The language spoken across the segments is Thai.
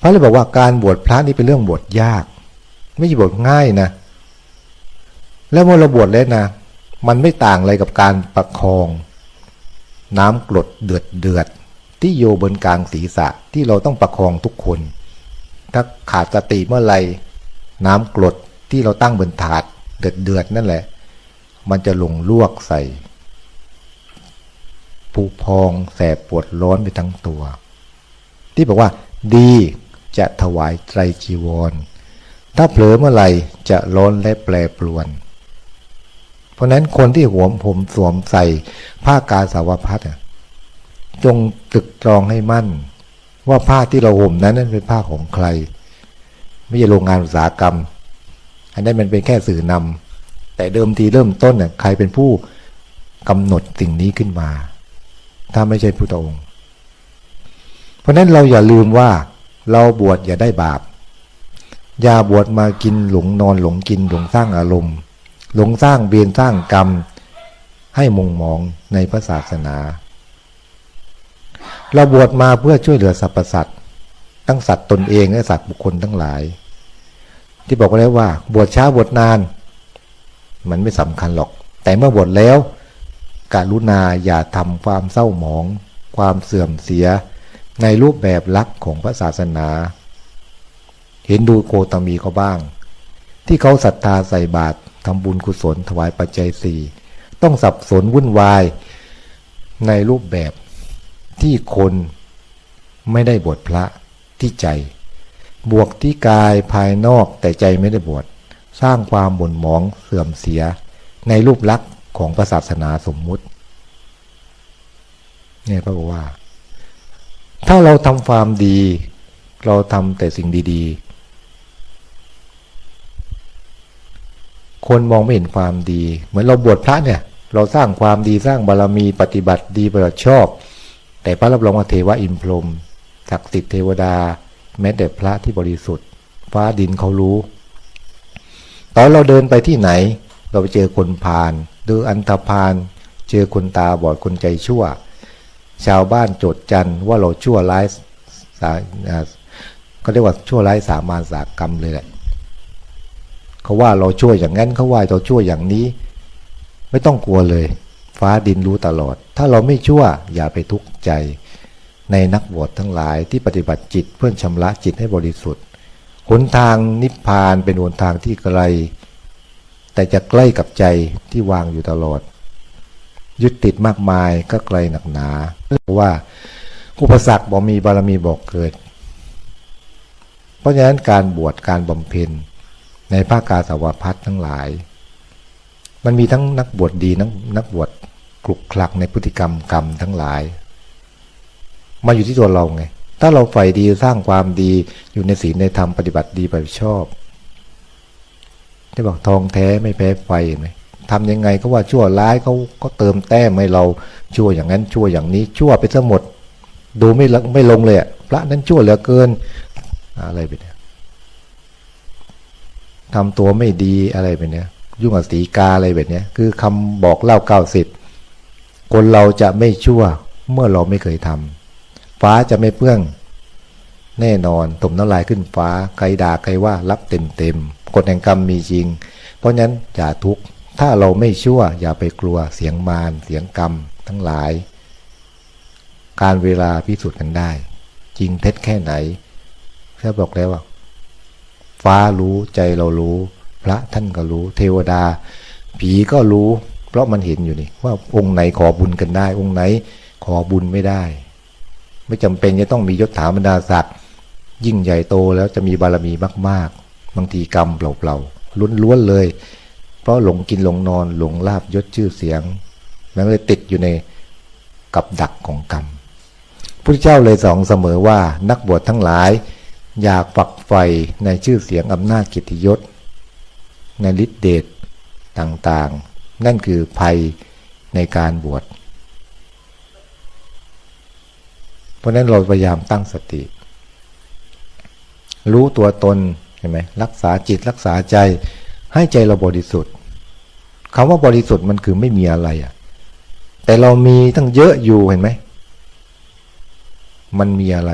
พระเลยบอกว่าการบวชพระนี่เป็นเรื่องบวชยาก ไม่ใช่บวชง่ายนะ แล้วเมื่อเราบวชแล้วนะ มันไม่ต่างอะไรกับการประคอง น้ำกรดเดือดเดือดที่โยบนกลางศีรษะที่เราต้องประคองทุกคน ถ้าขาดสติเมื่อไหร่น้ำกรดที่เราตั้งบนถาดเดือดเดือดนั่นแหละ มันจะลงลวกใส่ผูพองแสบปวดร้อนไปทั้งตัว ที่บอกว่า ดี จะถวายไตรจีวร ถ้าเผลอเมื่อไหร่จะร้อนและแปรปรวน เพราะนั้นคนที่หัวผมสวมใส่ผ้ากาสาวพัดจงตึกตรองให้มั่น ว่าผ้าที่เราห่มนั้นนั้นเป็นผ้าของใคร ไม่ใช่โรงงานอุตสาหกรรม อันนั้นมันเป็นแค่สื่อนำแต่เดิมทีเริ่มต้นน่ะใครเป็นผู้กำหนดสิ่งนี้ขึ้นมา ถ้าไม่ใช่พุทธองค์ เพราะนั้นเราอย่าลืมว่า เราบวชอย่าได้บาป อย่าบวชมากินหลงนอนหลงกินหลงสร้างอารมณ์ หลงสร้างเบียนสร้างกรรม ให้มงมองในพระศาสนา เราบวชมาเพื่อช่วยเหลือสรรพสัตว์ทั้งสัตว์ตนเองและสัตว์บุคคลทั้งหลาย ที่บอกไว้แล้วว่า บวชช้าบวชนาน มันไม่สำคัญหรอก แต่เมื่อบวชแล้วการุณาอย่าทำความเศร้าหมอง ความเสื่อมเสีย ในรูปแบบลักษณ์ของพระศาสนา เห็นดูโกตมีเขาบ้าง ที่เขาศรัทธาใส่บาตรทำบุญกุศลถวายปัจจัยสี่ต้องสับสนวุ่นวาย ในรูปแบบที่คนไม่ได้บวชพระที่ใจ บวกที่กายภายนอกแต่ใจไม่ได้บวชสร้างความบ่นหมองเสื่อมเสีย ในรูปลักษณ์ของศาสนาสมมุติเนี่ยพระบอกว่า ถ้าเราทำความดี เราทำแต่สิ่งดีๆ คนมองไม่เห็นความดี เหมือนเราบวชพระเนี่ย เราสร้างความดีสร้างบารรมีปฏิบัติดีปฏิบัติชอบ แต่พระรับรองว่าเทวะอินพรหมศักดิ์สิทธิ์เทวดา แม้แต่พระที่บริสุทธิ์ ฟ้าดินเขารู้ ตอนเราเดินไปที่ไหน เราไปเจอคนพาลหรืออันธพาลเจอคนตาบอดคนใจชั่ว ชาวบ้านโจดจันว่าเราชั่วร้ายสาเขาเรียกว่าชั่วร้ายสามานสากรรมเลยแหละเขาว่าเราชั่วอย่างนั้นเขาว่าเราชั่วอย่างนี้ ไม่ต้องกลัวเลย ฟ้าดินรู้ตลอด ถ้าเราไม่ชั่วอย่าไปทุกข์ใจในนักบวชทั้งหลายที่ปฏิบัติจิตเพื่อชำระจิตให้บริสุทธิ์หนทางนิพพานเป็นหนทางที่ไกล แต่จะใกล้กับใจที่วางอยู่ตลอด ยึดติดมากมายก็ไกลหนักหนาเรียกว่าอุปสรรคบอกมีบารมีบอกเกิด เพราะฉะนั้นการบวชการบำเพ็ญในภาคกาสาวพัฒทั้งหลาย มันมีทั้งนักบวชดีนักนักบวชกลุกคลักในพฤติกรรมกรรมทั้งหลาย มาอยู่ที่ตัวเราไง ถ้าเราใฝ่ดีสร้างความดีอยู่ในศีลในธรรมปฏิบัติดีไปชอบที่บอกทองแท้ไม่แพ้ไฟไหม ทำยังไงก็ว่าชั่วร้ายเขาก็เติมแต้มให้เราชั่วอย่างนั้นชั่วอย่างนี้ชั่วไปซะหมด ดูไม่ไม่ลงเลยพระนั้นชั่วเหลือเกินอะไรไปเนี่ยทำตัวไม่ดีอะไรไปเนี่ยยุ่งกับสีกาอะไรแบบนี้คือคำบอกเล่าเก้าสิบคนเราจะไม่ชั่วเมื่อเราไม่เคยทำฟ้าจะไม่เปื้อง แน่นอนตมน้ำลายขึ้นฟ้า ใครด่าใครว่ารับเต็มเต็มกฎแห่งกรรมมีจริง เพราะนั้นอย่าทุกข์ ถ้าเราไม่ชั่ว อย่าไปกลัวเสียงมารเสียงกรรม ทั้งหลาย การเวลาพิสูจน์กันได้ จริงเท็จแค่ไหนพระบอกแล้วว่า ฟ้ารู้ใจเรารู้ พระท่านก็รู้ เทวดา ผีก็รู้ เพราะมันเห็นอยู่นี่ ว่าองค์ไหนขอบุญกันได้ องค์ไหนขอบุญไม่ได้ ไม่จำเป็นจะต้องมียศถาบรรดาศักดิ์ยิ่งใหญ่โตแล้วจะมีบารมีมาก ๆ บางทีกรรมเปล่าๆล้วนๆเลย เพราะหลงกินหลงนอน หลงลาบยศชื่อเสียง มันเลยติดอยู่ในกับดักของกรรมพระเจ้าเลยสองเสมอว่านักบวชทั้งหลาย อยากฝักใฝ่ในชื่อเสียงอำนาจกิตติยศ ในฤทธิเดชต่างๆ นั่นคือภัยในการบวช เพราะนั้นเราพยายามตั้งสติ รู้ตัวตนเห็นไหมรักษาจิตรักษาใจ ให้ใจเราบริสุทธิ์คำว่าบริสุทธิ์มันคือไม่มีอะไรอะ่ะ แต่เรามีตั้งเยอะอยู่เห็นไหม มันมีอะไร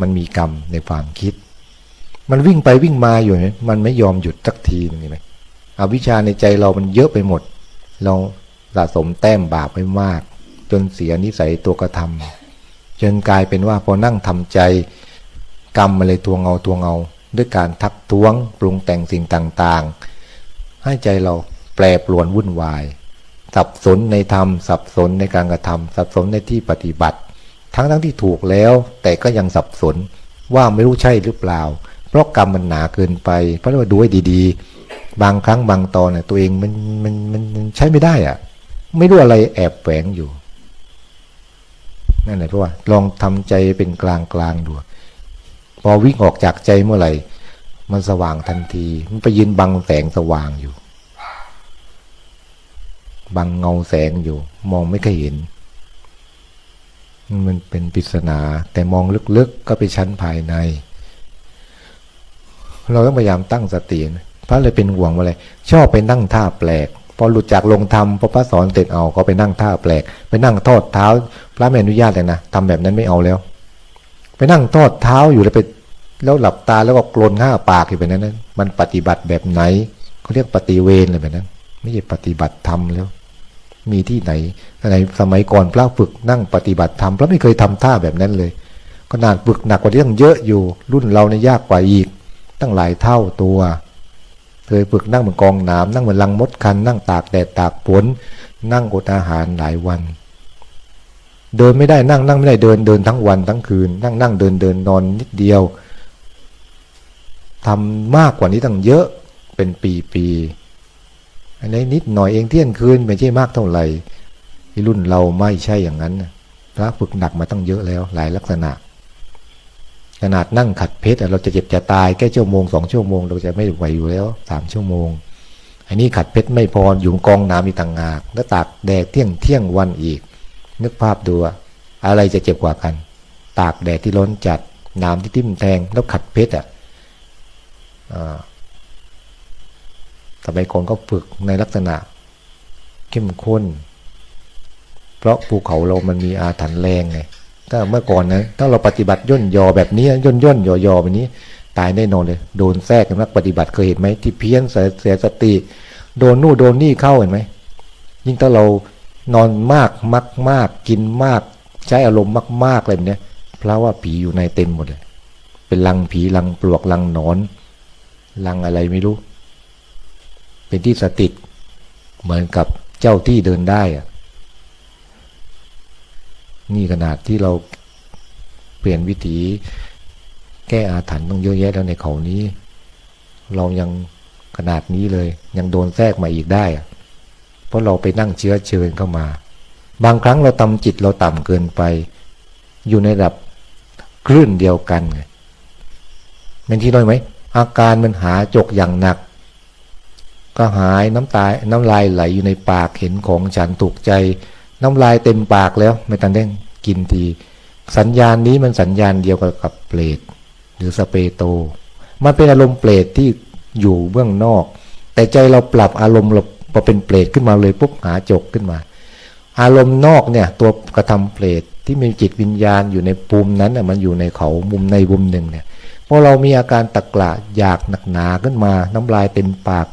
มันมีกรรมในความคิด มันวิ่งไปวิ่งมาอยู่เนี่ยมันไม่ยอมหยุดสักทีนึงเห็นไหมอวิชชาในใจเรามันเยอะไปหมด เราสะสมแต้มบาปไว้มาก จนเสียนิสัยตัวกระทำจนกลายเป็นว่าพอนั่งทำใจกรรมมาเลยตัวเงาตัวเงาด้วยการทักท้วง ปรุงแต่งสิ่งต่าง ๆ ให้ใจเราแปรปรวนวุ่นวาย สับสนในธรรม สับสนในการกระทำสับสนในที่ปฏิบัติ ทั้งทั้งที่ถูกแล้ว แต่ก็ยังสับสนว่าไม่รู้ใช่หรือเปล่า เพราะกรรมมันหนาเกินไป เพราะว่าดูให้ดีๆ บางครั้งบางตอนเนี่ยตัวเองมันมันมันมันใช้ไม่ได้อะไม่รู้อะไรแอบแฝงอยู่นั่นแหละเพราะว่าลองทำใจเป็นกลางกลางดูพอวิ่งออกจากใจเมื่อไหร่ มันสว่างทันที มันไปยืนบังแสงสว่างอยู่ บังเงาแสงอยู่ มองไม่เคยเห็น มันเป็นปริศนา แต่มองลึกๆก็ไปชั้นภายใน เราต้องพยายามตั้งสตินะพระเลยเป็นห่วงว่าอะไรชอบไปนั่งท่าแปลกพอหลุดจากลงธรรมพอพระสอนเสร็จเอาก็ไปนั่งท่าแปลก ไปนั่งทอดเท้า พระไม่อนุญาตเลยนะทำแบบนั้นไม่เอาแล้ว ไปนั่งทอดเท้าอยู่แล้วไป แล้วหลับตาแล้วก็กลนห้าปากอยู่แบบนั้นนะมันปฏิบัติแบบไหนเขาเรียกปฏิเวณเลยแบบนั้น ไม่ใช่ปฏิบัติธรรมแล้ว มีที่ไหนในสมัยก่อนพระฝึกนั่งปฏิบัติธรรมพระไม่เคยทำท่าแบบนั้นเลยขนาดฝึกหนักกว่าที่ตั้งเยอะอยู่ รุ่นเราเนี่ยยากกว่าอีก ตั้งหลายเท่าตัวเคยฝึกนั่งเหมือนกองน้ำนั่งเหมือนลังมดคัน นั่งตากแดดตากฝนนั่งอดอาหารหลายวัน เดินไม่ได้นั่งนั่งไม่ได้เดินเดินทั้งวันทั้งคืน นั่งนั่งเดินเดินนอนนิดเดียว ทำมากกว่านี้ตั้งเยอะเป็นปีปีอันนี้นิดหน่อยเองเที่ยงคืนไม่ใช่มากเท่าไหร่ที่รุ่นเราไม่ใช่อย่างนั้นพระฝึกหนักมาตั้งเยอะแล้ว หลายลักษณะ ขนาดนั่งขัดเพชรเราจะเจ็บจะตายแค่ชั่วโมงสองชั่วโมง เราจะไม่ไหวอยู่แล้วสามชั่วโมง อันนี้ขัดเพชรไม่พออยู่กองน้ำมีต่างหากแล้วตากแดดเที่ยงเที่ยงวันอีก นึกภาพดูอะไรจะเจ็บกว่ากัน ตากแดดที่ร้อนจัดน้ำที่ทิ่มแทงแล้วขัดเพชรอะ สมัยก่อนก็ฝึกในลักษณะเข้มข้น เพราะภูเขาเรามันมีอาถรรพ์แรงไง ถ้าเมื่อก่อนนะ ถ้าเราปฏิบัติย่นยอแบบนี้ย่นย่นยอยอแบบนี้ ตายแน่นอนเลย โดนแทรกนักปฏิบัติเคยเห็นไหมที่เพี้ยนเสียสติ โดนนู่นโดนนี่เข้าเห็นไหม ยิ่งถ้าเรานอนมากมักมากกินมาก ใช้อารมณ์มากๆอะไรแบบนี้เพราะว่าผีอยู่ในเต็มหมดเลย เป็นลังผีลังปลวกลังนอน ลังอะไรไม่รู้ เป็นที่สติด เหมือนกับเจ้าที่เดินได้อะนี่ขนาดที่เราเปลี่ยนวิถีแก้อาถรรพ์ต้องเยอะแยะแล้วในเขานี้ เรายังขนาดนี้เลย ยังโดนแทรกมาอีกได้อะเพราะเราไปนั่งเชื้อเชิญเข้ามา บางครั้งเราทำจิตเราต่ำเกินไป อยู่ในระดับคลื่นเดียวกันไงเป็นที่น้อยไหม อาการมันหาจกอย่างหนัก ก็หายน้ำตายน้ำลายไหลอยู่ในปากเห็นของฉันถูกใจ น้ำลายเต็มปากแล้วไม่ทันได้กินที สัญญาณนี้มันสัญญาณเดียวกับกับเปรตหรือสเปโต มันเป็นอารมณ์เปรตที่อยู่เบื้องนอก แต่ใจเราปรับอารมณ์เราพอเป็นเปรตขึ้นมาเลยปุ๊บหาจกขึ้นมา อารมณ์นอกเนี่ยตัวกระทำเปรตที่มีจิตวิญญาณอยู่ในภูมินั้นมันอยู่ในเขามุมในมุมหนึ่งเนี่ย อเรามีอาการตะกละอยากหนักหนาขึ้นมา น้ำลายเต็มปาก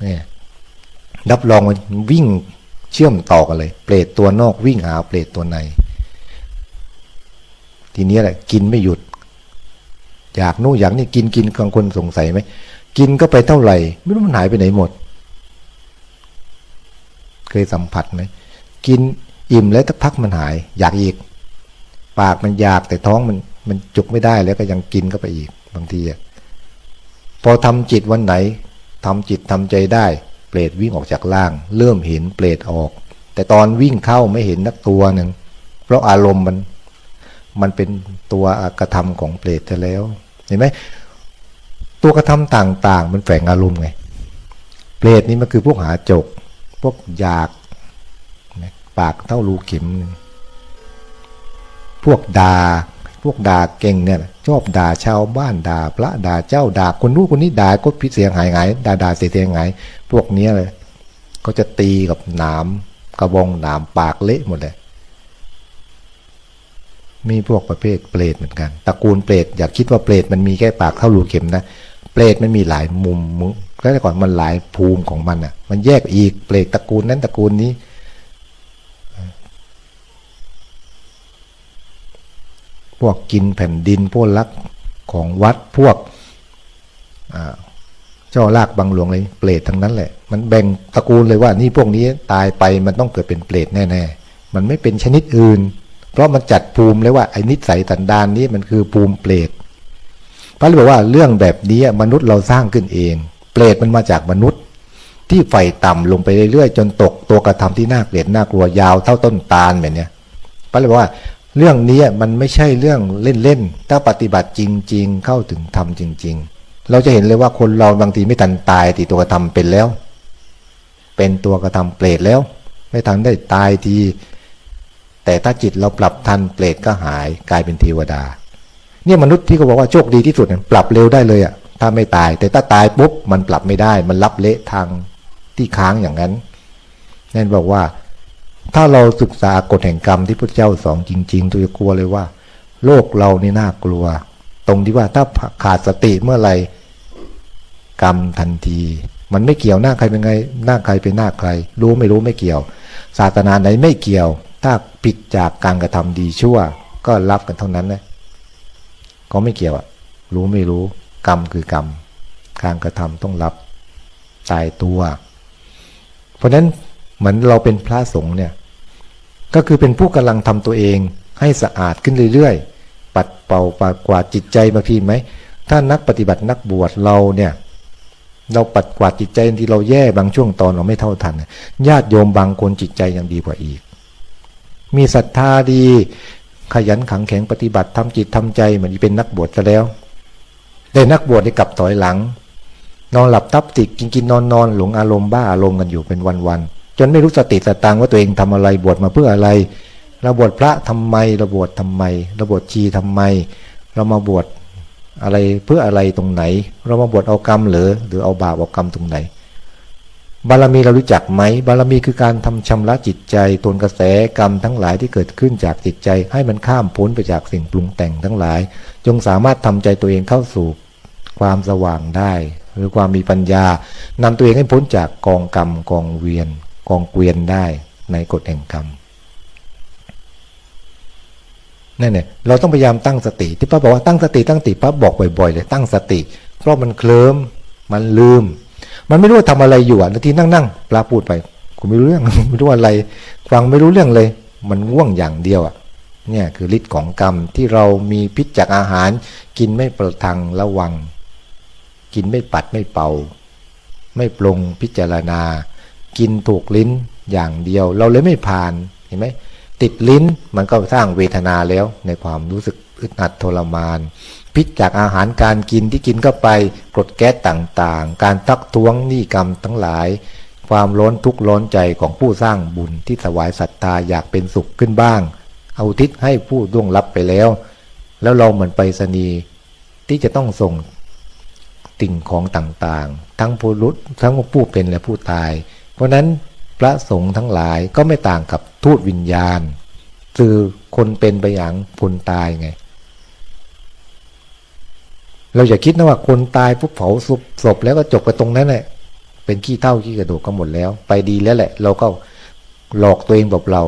เนี่ยรับรองมันวิ่งเชื่อมต่อกันเลย เปรตตัวนอกวิ่งหาเปรตตัวใน ทีนี้แหละ กินไม่หยุด อยากนู่นอยากนี่กินกินบางคนสงสัยไหมกินก็ไปเท่าไหร่ ไม่รู้มันหายไปไหนหมด เคยสัมผัสไหมกินอิ่มแล้วสักพักมันหาย อยากอีก ปากมันอยากแต่ท้องมัน มันจุกไม่ได้แล้วก็ยังกินเข้าไปอีกบางทีอะพอทำจิตวันไหนทำจิตทำใจได้ เปรตวิ่งออกจากล่าง เริ่มเห็นเปรตออก แต่ตอนวิ่งเข้าไม่เห็นนักตัวหนึ่งเพราะอารมณ์มันมันเป็นตัวกระทำของเปรตจะแล้วเห็นไหมตัวกระทำต่างๆ มันแฝงอารมณ์ไงเปรตนี่มันคือพวกหาจก พวกอยากปากเท่ารูเข็ม พวกด่า พวกด่าเก่งเนี่ยชอบด่าชาวบ้านด่า พระด่าเจ้าด่าคนนู้นคนนี้ด่าก็พิเสียงหายหายด่าด่าเสียเสียงหายพวกนี้เลยก็จะตีกับหนามกระบองหนามปากเละหมดเลยมีพวกประเภทเปรตเหมือนกันตระกูลเปรตอย่าคิดว่าเปรตมันมีแค่ปากเท่ารูเข็มนะเปรตมันมีหลายมุมมึงแล้วแต่ก่อนมันหลายภูมิของมันอะ มันแยกอีกเปรตตระกูลนั้นตระกูลนี้ วกกินแผ่นดินพวกลักของวัดพวกเจ้าลากบางหลวงเลยเปรตทั้งนั้นแหละ มันแบ่งตระกูลเลยว่านี่พวกนี้ตายไปมันต้องเกิดเป็นเปรตแน่ๆ มันไม่เป็นชนิดอื่น เพราะมันจัดภูมิเลยว่าไอ้นิสัยสันดานนี้มันคือภูมิเปรตพระเลยบอกว่าเรื่องแบบนี้มนุษย์เราสร้างขึ้นเอง เปรตมันมาจากมนุษย์ ที่ไฟต่ำลงไปเรื่อยๆจนตกตัวกระทำที่น่าเกลียดน่ากลัวยาวเท่าต้นตาลแบบนี้พระเลยบอกว่า เรื่องนี้มันไม่ใช่เรื่องเล่นๆ ถ้าปฏิบัติจริง ๆ เข้าถึงธรรมจริง ๆ เราจะเห็นเลยว่าคนเราบางทีไม่ทันตายตีตัวกระทำเป็นแล้ว เป็นตัวกระทำเปรตแล้ว ไม่ทันได้ตายที แต่ถ้าจิตเราปรับทันเปรตก็หายกลายเป็นเทวดา เนี่ยมนุษย์ที่เขาบอกว่าโชคดีที่สุดปรับเร็วได้เลยอะถ้าไม่ตาย แต่ถ้าตายปุ๊บมันปรับไม่ได้ มันรับเละทางที่ค้างอย่างนั้นนั่นบอกว่า ถ้าเราศึกษากฎแห่งกรรมที่พระเจ้าสอนจริงๆตัวจะกลัวเลยว่า โลกเรานี่น่ากลัว ตรงที่ว่าถ้าขาดสติเมื่อไรกรรมทันที มันไม่เกี่ยวหน้าใครเป็นไงหน้าใครเป็นหน้าใคร รู้ไม่รู้ไม่เกี่ยว ศาสนาไหนไม่เกี่ยว ถ้าผิดจากการกระทำดีชั่ว ก็รับกันเท่านั้นนะก็ไม่เกี่ยวอะรู้ไม่รู้ กรรมคือกรรมการกระทำต้องรับตายตัว เพราะนั้น เหมือนเราเป็นพระสงฆ์เนี่ย ก็คือเป็นผู้กำลังทำตัวเองให้สะอาดขึ้นเรื่อยๆ ปัดเป่าปัดกวาดจิตใจบางทีไหม ถ้านักปฏิบัตินักบวชเราเนี่ย เราปัดกวาดจิตใจที่เราแย่บางช่วงตอนเราไม่เท่าทัน ญาติโยมบางคนจิตใจยังดีกว่าอีก มีศรัทธาดี ขยันขังแข็งปฏิบัติทำจิตทำใจเหมือนเป็นนักบวชซะแล้ว ได้นักบวชได้กลับต่อยหลัง นอนหลับทับติดกินกินนอนนอนหลงอารมณ์บ้าอารมณ์กันอยู่เป็นวันๆ จนไม่รู้สติสตังว่าตัวเองทำอะไรบวชมาเพื่ออะไร เราบวชพระทำไมเราบวชทำไมเราบวชชีทำไม เรามาบวชอะไรเพื่ออะไรตรงไหน เรามาบวชเอากรรมหรือหรือเอาบาปเอากรรมตรงไหน บารมีเรารู้จักไหม บารมีคือการทำชำระจิตใจตนกระแสกรรมทั้งหลายที่เกิดขึ้นจากจิตใจ ให้มันข้ามพ้นไปจากสิ่งปรุงแต่งทั้งหลาย จงสามารถทำใจตัวเองเข้าสู่ความสว่างได้ หรือความมีปัญญานำตัวเองให้พ้นจากกองกรรมกองเวียน กองเกวียนได้ในกฎแห่งกรรมนั่นเนี่ยเราต้องพยายามตั้งสติที่พระบอกว่าตั้งสติตั้งสติพระบอกบ่อยๆเลยตั้งสติ เพราะมันเคลิ้มมันลืม มันไม่รู้ว่าทำอะไรอยู่อะนาทีนั่งนั่งปลาพูดไปกูไม่รู้เรื่องไม่รู้อะไร ฟังไม่รู้เรื่องเลย มันง่วงอย่างเดียวอะเนี่ยคือฤทธิ์ของกรรมที่เรามีพิษจากอาหาร กินไม่ประทังระวัง กินไม่ปัดไม่เป่า ไม่ปรุงพิจารณา กินถูกลิ้นอย่างเดียว เราเลยไม่ผ่านเห็นไหมติดลิ้นมันก็สร้างเวทนาแล้วในความรู้สึกอึดอัดทรมาน พิษจากอาหารการกินที่กินเข้าไปกรดแก๊สต่างๆ การทักท้วงนี่กรรมทั้งหลาย ความร้อนทุกข์ร้อนใจของผู้สร้างบุญที่ถวายศรัทธาอยากเป็นสุขขึ้นบ้าง เอาทิศให้ผู้ล่วงลับไปแล้ว แล้วเราเหมือนไปสนีที่จะต้องส่งติ่งของต่างๆ ทั้งผู้รุษทั้งผู้เป็นและผู้ตาย เพราะนั้นพระสงฆ์ทั้งหลายก็ไม่ต่างกับทูตวิญญาณ คือคนเป็นไปอย่างคนตายไง เราอย่าคิดนะว่าคนตายปุ๊บเผาศพศพแล้วก็จบไปตรงนั้นแหละเป็นขี้เท่าขี้กระดูกก็หมดแล้ว ไปดีแล้วแหละ เราก็หลอกตัวเองแบบเรา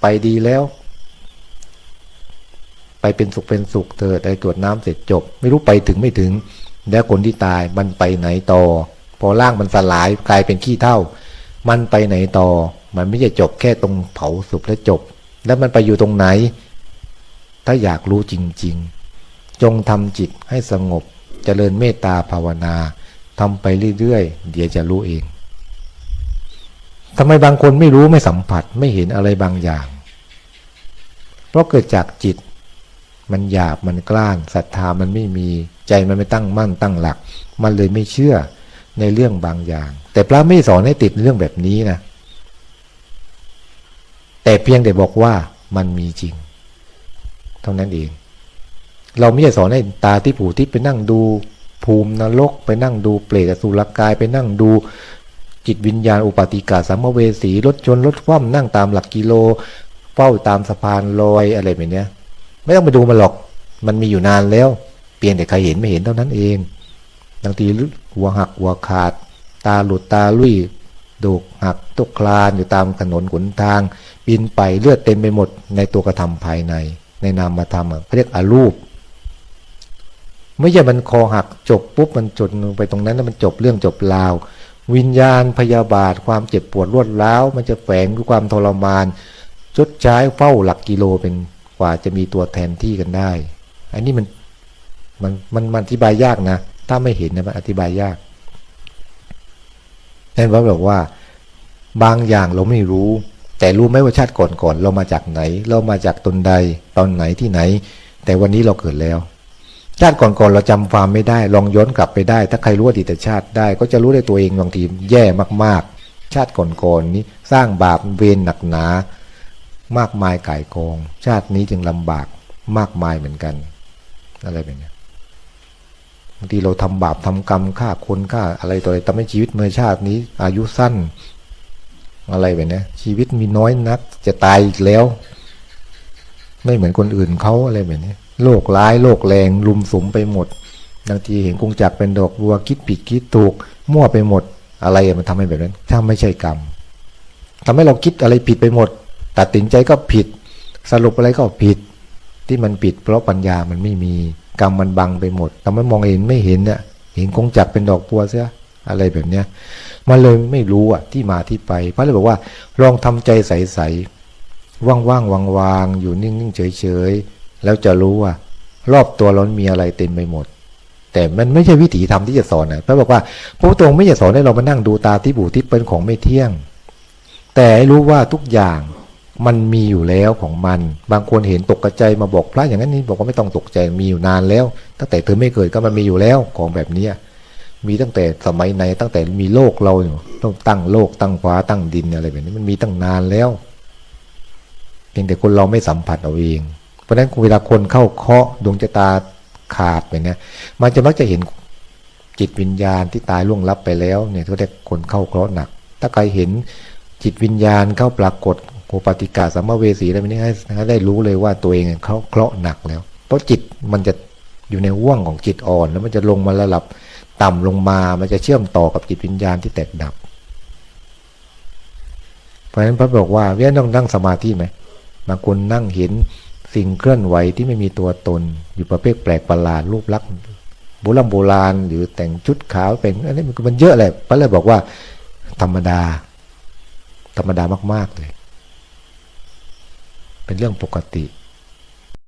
ไปดีแล้ว ไปเป็นสุขเป็นสุขเธอได้ตรวจน้ำเสร็จจบ ไม่รู้ไปถึงไม่ถึง แล้วคนที่ตายมันไปไหนต่อ พอร่างมันสลายกลายเป็นขี้เท่า มันไปไหนต่อ มันไม่ใช่จบแค่ตรงเผาศพแล้วจบ แล้วมันไปอยู่ตรงไหน ถ้าอยากรู้จริง ๆ จงทำจิตให้สงบจเจริญเมตตาภาวนาทำไปเรื่อยๆ เดี๋ยวจะรู้เองทำไมบางคนไม่รู้ไม่สัมผัสไม่เห็นอะไรบางอย่าง เพราะเกิดจากจิต มันหยาบมันกล้านศรัทธามันไม่มีใจมันไม่ตั้งมั่นตั้งหลัก มันเลยไม่เชื่อ ในเรื่องบางอย่าง แต่พระไม่สอนให้ติดเรื่องแบบนี้นะ แต่เพียงแต่บอกว่ามันมีจริง เท่านั้นเอง เราไม่ใช่สอนให้ตาที่ผูที่ไปนั่งดู ภูมินรก ไปนั่งดูเปรตสุรกายไปนั่งดูจิตวิญญาณอุปาติกาสัมเวสีรถชนรถคว่ำนั่งตามหลักกิโลเฝ้าตามสะพานลอยอะไรแบบนี้ไม่ต้องไปดูมันหรอก มันมีอยู่นานแล้ว เปลี่ยนแต่ใครเห็นไม่เห็นเท่านั้นเองบางที หัวหักหัวขาด ตาหลุดตาลุยดูกหักตกคลานอยู่ตามถนนขนทาง บินไปเลือดเต็มไปหมดในตัวกระทำภายใน ในนามธรรมเขาเรียกอารูปไม่ใช่มันคอหักจบปุ๊บมันจนไปตรงนั้นแล้วมันจบเรื่องจบราว วิญญาณพยาบาทความเจ็บปวดรวดร้าวมันจะแฝงด้วยความทรมานชดใช้เฝ้าหลักกิโลเป็นกว่าจะมีตัวแทนที่กันได้ อันนี้มันมันมันมันอธิบายยากนะ ถ้าไม่เห็นนะมันอธิบายยากนั่นว่าบอกว่า บางอย่างเราไม่รู้ แต่รู้ไหมว่าชาติก่อนๆเรามาจากไหน เรามาจากตนใดตอนไหนที่ไหน แต่วันนี้เราเกิดแล้ว ชาติก่อนๆเราจำความไม่ได้ ลองย้อนกลับไปได้ ถ้าใครรู้อดีตชาติได้ ก็จะรู้ได้ตัวเองบางทีแย่มากๆ ชาติก่อนๆนี้สร้างบาปเวรหนักหนา มากมายก่ายกอง ชาตินี้จึงลำบากมากมายเหมือนกันอะไรแบบนี้างทีเราทำบาปทำกรรมฆ่าคนฆ่าอะไรต่ออะไรทำให้ชีวิตเมื่อชาตินี้ อายุสั้น อะไรแบบนี้ชีวิตมีน้อยนัก จะตายอีกแล้ว ไม่เหมือนคนอื่นเขาอะไรแบบนี้โรคร้ายโรคแรงลุมสมไปหมดบางทีเห็นกงจักรเป็นดอกบัวคิดผิดคิดถูก มั่วไปหมด อะไรมันทำให้แบบนั้น ถ้าไม่ใช่กรรมทำให้เราคิดอะไรผิดไปหมด ตัดสินใจก็ผิด สรุปอะไรก็ผิด ที่มันผิด เพราะปัญญามันไม่มี กรรมมันบังไปหมดทำให้มองเห็นไม่เห็นเนี่ยเห็นกงจักรเป็นดอกบัวเสียอะไรแบบเนี้ยมันเลยไม่รู้อะที่มาที่ไปพระเลยบอกว่าลองทำใจใสๆว่างๆวางๆอยู่นิ่งๆเฉยๆแล้วจะรู้ว่ารอบตัวเรามีอะไรเต็มไปหมด แต่มันไม่ใช่วิถีธรรมที่จะสอนนะพระบอกว่าพระพุทธองค์ไม่จะสอนให้เรามานั่งดูตาที่บูที่เป็นของไม่เที่ยง แต่ให้รู้ว่าทุกอย่าง มันมีอยู่แล้วของมัน บางคนเห็นตกกระใจมาบอกพระอย่างนั้นนี่บอกว่าไม่ต้องตกใจมีอยู่นานแล้ว ตั้งแต่เธอไม่เกิดก็มันมีอยู่แล้วของแบบเนี้ยมีตั้งแต่สมัยไหนตั้งแต่มีโลกเราอยู่ต้องตั้งโลกตั้งฟ้าตั้งดินอะไรแบบนี้มันมีตั้งนานแล้วเพียงแต่คนเราไม่สัมผัสเอาเอง เพราะฉะนั้นเวลาคนเข้าเคาะดวงชะตาขาดไปเนี่ยมันจะมักจะเห็นจิตวิญญาณที่ตายล่วงลับไปแล้วเนี่ยเขาเรียกคนเข้าเคราะห์หนัก ถ้าใครเห็นจิตวิญญาณเข้าปรากฏ โอปฏิกาสัมภเวสีอะไรแบบนี้ให้ได้รู้เลยว่าตัวเองเขาเคราะห์หนักแล้ว เพราะจิตมันจะอยู่ในว่วงของจิตอ่อน แล้วมันจะลงมาระดับต่ำลงมามันจะเชื่อมต่อกับจิตวิญญาณที่แตกดับ เพราะฉะนั้นพระบอกว่าเวียนต้องนั่งสมาธิไหมบางคนนั่งเห็นสิ่งเคลื่อนไหวที่ไม่มีตัวตน อยู่ประเภทแปลกประหลาดรูปลักษณ์โบราณโบราณหรือแต่งชุดขาวเป็นอันนี้มันเยอะแหละพระเลยบอกว่าธรรมดา ธรรมดามากๆเลย เป็นเรื่องปกติ